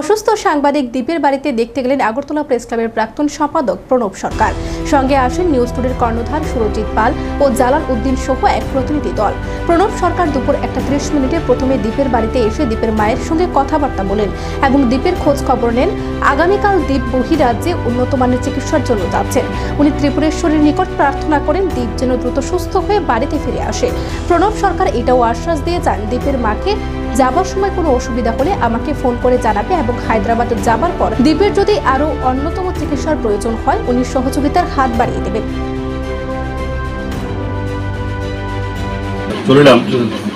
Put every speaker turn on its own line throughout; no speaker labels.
অসুস্থ সাংবাদিক দ্বীপের বাড়িতে দেখতে গেলেন আগরতলা প্রেস ক্লাবের প্রাক্তন সম্পাদক প্রণব সরকার। সঙ্গে আসেন নিউজ টুডের কর্ণধার সুরজিৎ পাল ও জালাল উদ্দিন সহ এক প্রতিনিধি দল। প্রণব সরকার দুপুর একটা ত্রিশ মিনিটে প্রথমে দ্বীপের বাড়িতে এসে দ্বীপের মায়ের সঙ্গে কথাবার্তা বলেন এবং দ্বীপের খোঁজ খবর নেন আগামীকাল দ্বীপ বহিরাজ্যে উন্নত মানের চিকিৎসার জন্য যাচ্ছেন। উনি ত্রিপুরেশ্বরের নিকট প্রার্থনা করেন দ্বীপ যেন দ্রুত সুস্থ হয়ে বাড়িতে ফিরে আসে। প্রণব সরকার এটাও আশ্বাস দিয়ে যান দ্বীপের মাকে যাবার সময় কোনো অসুবিধা হলে আমাকে ফোন করে জানাবে এবং হায়দ্রাবাদ যাবার পর দ্বীপের যদি আরও অন্যতম চিকিৎসার প্রয়োজন হয়, উনি সহযোগিতার হাত বাড়িয়ে দেবেন।
চলিলাম।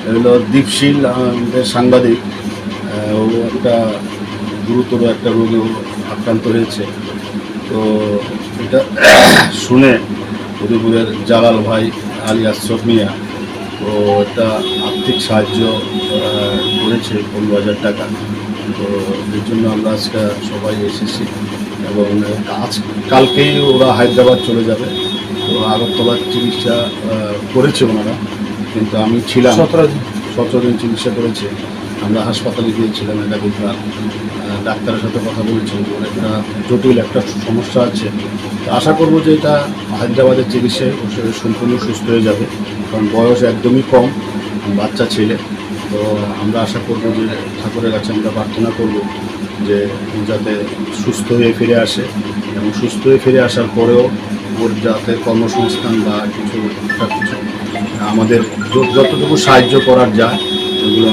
এগুলো দীপশীল, আমাদের সাংবাদিক ও একটা গুরুতর একটা রোগে আক্রান্ত হয়েছে। তো এটা শুনে উদয়পুরের জালাল ভাই আলী আশরফ মিয়া তো একটা আর্থিক সাহায্য করেছে পনেরো হাজার টাকা। তো এর জন্য আমরা আজকে সবাই এসেছি এবং আজ কালকেই ওরা হায়দ্রাবাদ চলে যাবে। তো আগরতলার চিকিৎসা করেছে ওনারা। কিন্তু আমি ছিলাম। সতেরো দিন। চিকিৎসা করেছে। আমরা হাসপাতালে গিয়েছিলাম একাধিকবার আহ, ডাক্তারের সাথে কথা বলেছি। ওর একটা জটিল একটা সমস্যা আছে। তো আশা করব যে এটা হায়দ্রাবাদের চিকিৎসায় সম্পূর্ণ সুস্থ হয়ে যাবে। কারণ বয়স একদমই কম বাচ্চা ছেলে। তো আমরা আশা করব যে ঠাকুরের কাছে আমরা প্রার্থনা করব যে যাতে সুস্থ হয়ে ফিরে আসে এবং সুস্থ হয়ে ফিরে আসার পরেও ওর যাতে কর্মসংস্থান বা কিছু কিছু আমাদের যতটুকু সাহায্য করার যায় এগুলো